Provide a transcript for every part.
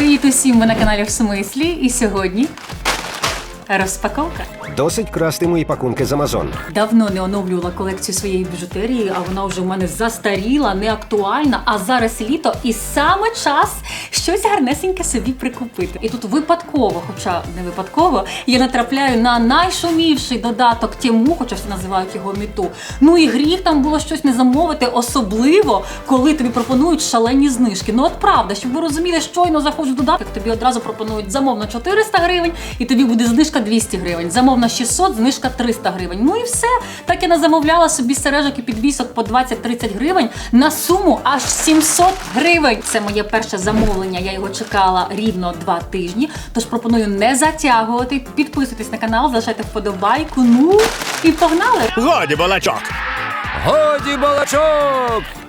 Привіт усім! Ми на каналі в Сумислі. І сьогодні розпаковка. Досить красти мої пакунки з Амазон. Давно не оновлювала колекцію своєї біжутерії, а вона вже в мене застаріла, не актуальна. А зараз літо, і саме час щось гарнесеньке собі прикупити. І тут випадково, хоча не випадково, я натрапляю на найшумівший додаток Тему, хоча всі називають його міту. Ну і гріх там було щось не замовити, особливо коли тобі пропонують шалені знижки. Ну от правда, щоб ви розуміли, щойно заходжу в додаток, тобі одразу пропонують замов на 400 гривень, і тобі буде знижка 200 гривень. Замов на 600, знижка 300 гривень. Ну і все. Так я не замовляла собі сережок і підвісок по 20-30 гривень на суму аж 700 гривень. Це моє перше замовлення. Я його чекала рівно два тижні. Тож пропоную не затягувати. Підписуйтесь на канал, залишайте вподобайку. Ну і погнали! Годі балачок! Годі балачок!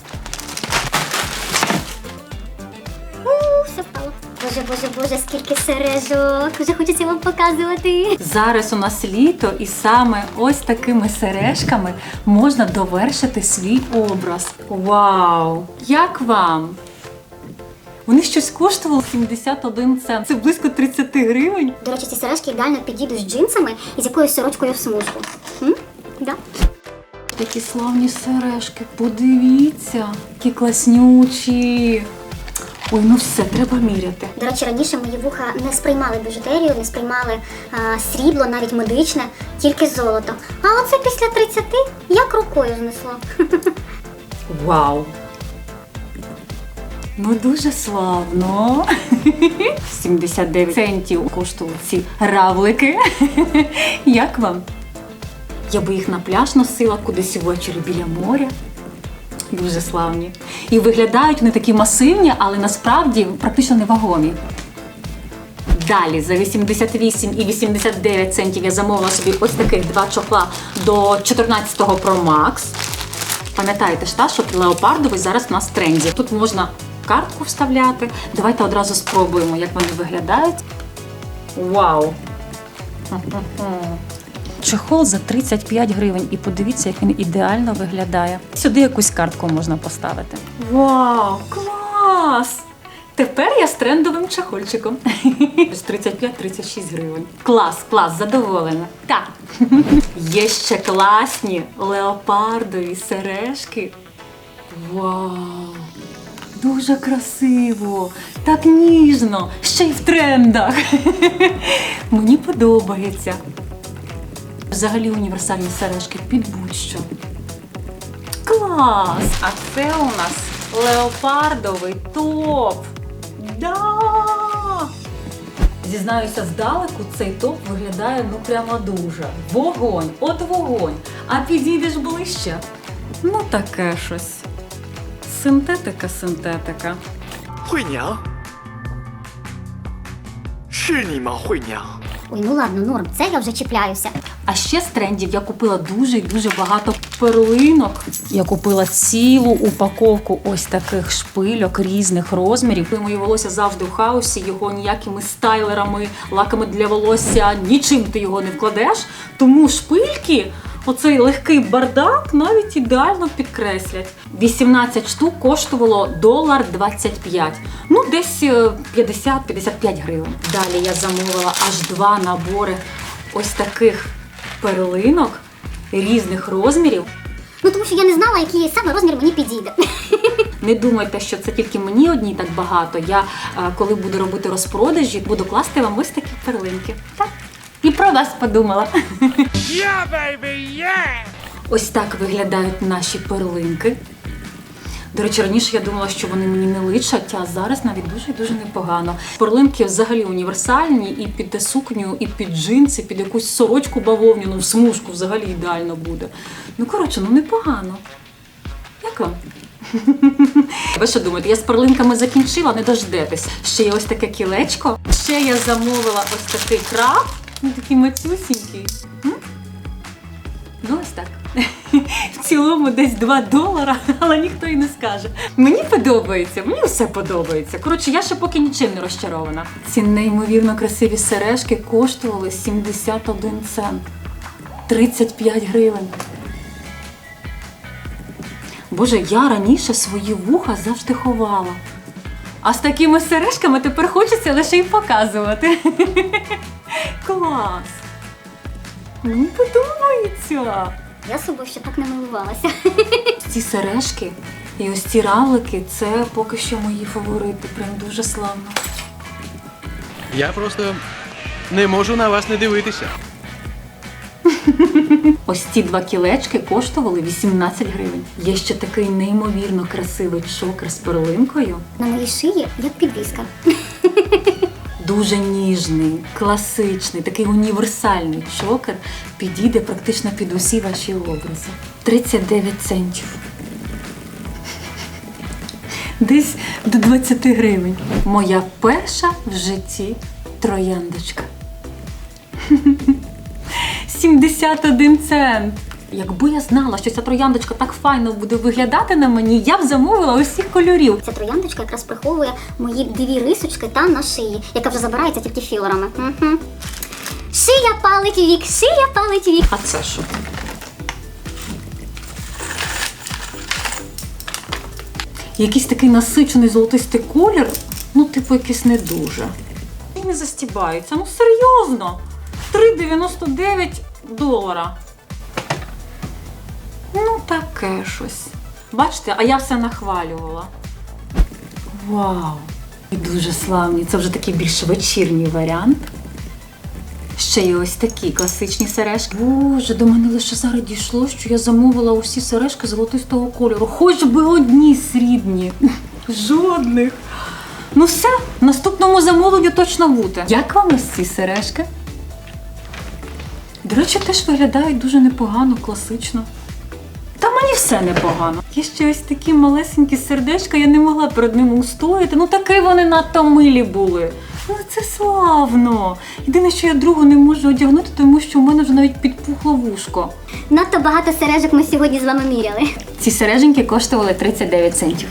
Боже, боже, боже, скільки сережок. Вже хочеться вам показувати. Зараз у нас літо, і саме ось такими сережками можна довершити свій образ. Вау! Як вам? Вони щось коштували 71 цент. Це близько 30 гривень. До речі, ці сережки ідеально підійдуть з джинсами і з якоюсь сорочкою в смужку. М? Да? Такі славні сережки. Подивіться, які класнючі. Ой, ну все, треба міряти. До речі, раніше мої вуха не сприймали біжутерію, не сприймали а, срібло, навіть медичне, тільки золото. А оце після 30 як рукою знесло. Вау! Ну дуже славно. 79 центів коштують ці равлики. Як вам? Я би їх на пляж носила кудись ввечері біля моря. Дуже славні. І виглядають вони такі масивні, але насправді практично невагомі. Далі за 88 і 89 центів я замовила собі ось таких два чохла до 14-го Pro Max. Пам'ятаєте ж, та, що леопардовий зараз у нас тренді. Тут можна картку вставляти. Давайте одразу спробуємо, як вони виглядають. Вау! Чехол за 35 гривень. І подивіться, як він ідеально виглядає. Сюди якусь картку можна поставити. Вау! Клас! Тепер я з трендовим чехольчиком. З 35-36 гривень. Клас, клас, задоволена. Так. Є ще класні леопардові сережки. Вау! Дуже красиво, так ніжно, ще й в трендах. Мені подобається. Взагалі універсальні сережки під будь-що. Клас! А це у нас леопардовий топ. Да! Зізнаюся, здалеку цей топ виглядає ну прямо дуже. Вогонь, от вогонь. А підійдеш ближче. Ну, таке щось. Синтетика, синтетика. Хуйня. Ой, ну ладно, норм, це я вже чіпляюся. А ще з трендів я купила дуже і дуже багато перлинок. Я купила цілу упаковку ось таких шпильок різних розмірів. Коли Моє волосся завжди в хаосі, його ніякими стайлерами, лаками для волосся, нічим ти його не вкладеш. Тому шпильки. Оцей легкий бардак навіть ідеально підкреслять. 18 штук коштувало долар 25. Ну, десь е, 50-55 гривень. Далі я замовила аж два набори ось таких перлинок різних розмірів. Ну тому що я не знала, який саме розмір мені підійде. Не думайте, що це тільки мені одній так багато. Я, е, коли буду робити розпродажі, буду класти вам ось такі перлинки. Так. І про вас подумала. Yeah, baby, yeah! Ось так виглядають наші перлинки. До речі, раніше я думала, що вони мені не личать, а зараз навіть дуже дуже непогано. Перлинки взагалі універсальні і під сукню, і під джинси, під якусь сорочку бавовняну, в смужку взагалі ідеально буде. Ну, коротше, ну непогано. Як вам? Ви що думаєте, я з перлинками закінчила, не дождетесь. Ще є ось таке кілечко. Ще я замовила ось такий краб. Він такий мацюсінький. В цілому десь 2 долара, але ніхто і не скаже. Мені подобається, мені все подобається. Коротше, я ще поки нічим не розчарована. Ці неймовірно красиві сережки коштували 71 цент. 35 гривень. Боже, я раніше свої вуха завжди ховала. А з такими сережками тепер хочеться лише й показувати. Клас! Мені подобається. Я собою ще так не милувалася. Ці сережки і ось ці равлики це поки що мої фаворити. Прям дуже славно. Я просто не можу на вас не дивитися. Ось ці два кілечки коштували 18 гривень. Є ще такий неймовірно красивий чокер з перлинкою. На моїй шиї як підвіска. Дуже ніжний, класичний, такий універсальний чокер підійде практично під усі ваші образи. 39 центів. Десь до 20 гривень. Моя перша в житті трояндочка. 71 цент. Якби я знала, що ця трояндочка так файно буде виглядати на мені, я б замовила усіх кольорів. Ця трояндочка якраз приховує мої дві рисочки та на шиї, яка вже забирається тільки філерами. Угу. Шия палить вік, шия палить вік. А це що? Якийсь такий насичений золотистий колір, ну, типу, якийсь не дуже. Не застібається. Ну серйозно. 3,99 долара. Таке щось. Бачите, а я все нахвалювала. Вау! І дуже славні. Це вже такий більш вечірній варіант. Ще є ось такі класичні сережки. Боже, до мене лише зараз дійшло, що я замовила усі сережки золотистого кольору. Хоч би одні срібні. Жодних. Ну все, в наступному замовленню точно буде. Як вам ось ці сережки? До речі, теж виглядають дуже непогано, класично. Все непогано. Є ще ось такі малесенькі сердечка, я не могла перед ними устояти. Ну таки вони надто милі були. Ну це славно. Єдине, що я другу не можу одягнути, тому що в мене вже навіть підпухло вушко. Надто багато сережок ми сьогодні з вами міряли. Ці сереженьки коштували 39 центів.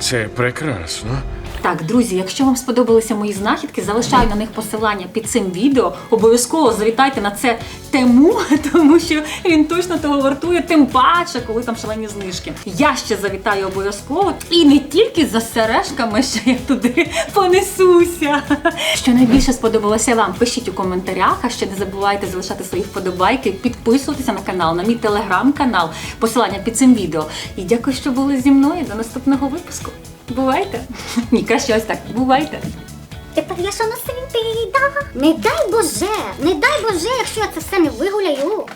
Це прекрасно. Так, друзі, якщо вам сподобалися мої знахідки, залишаю на них посилання під цим відео. Обов'язково завітайте на це тему, тому що він точно того вартує, тим паче, коли там шалені знижки. Я ще завітаю обов'язково і не тільки за сережками, що я туди понесуся. Що найбільше сподобалося вам, пишіть у коментарях, а ще не забувайте залишати свої вподобайки, підписуватися на канал, на мій телеграм-канал, посилання під цим відео. І дякую, що були зі мною до наступного випуску. Бувайте! Ні, краще ось так. Бувайте! Тепер я що на світі, да? Не дай Боже, не дай Боже, якщо я це все не вигуляю.